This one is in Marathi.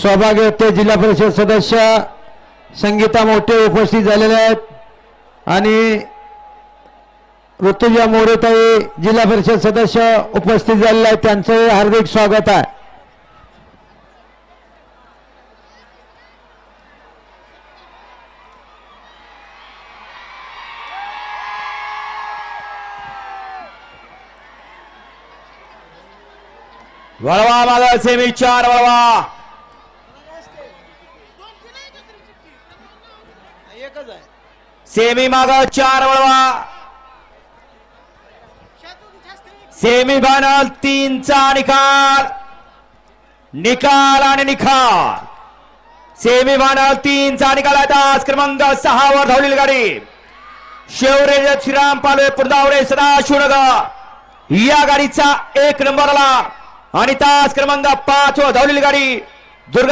सौभाग्य होते जिल्हा परिषद सदस्य संगीता मोठे उपस्थित झालेले आहेत. आणि ऋतुजा मोरेताई जिल्हा परिषद सदस्य उपस्थित झालेले आहेत. त्यांचं हार्दिक स्वागत आहे. वळवा माझा सेमी चार वळवा. सेमी माग चार वळवा. सेमी फायनल तीनचा निकाल. निकाल आणि निकाल सेमी फायनल तीनचा निकाल आहे तास क्रमांक सहा वर धावलेली गाडी. शेवरे श्रीराम पालवे पुरदावरे सदाशिवनगर. या गाडीचा एक नंबरला. आणि तास क्रमांक पाच वर धावलेली गाडी.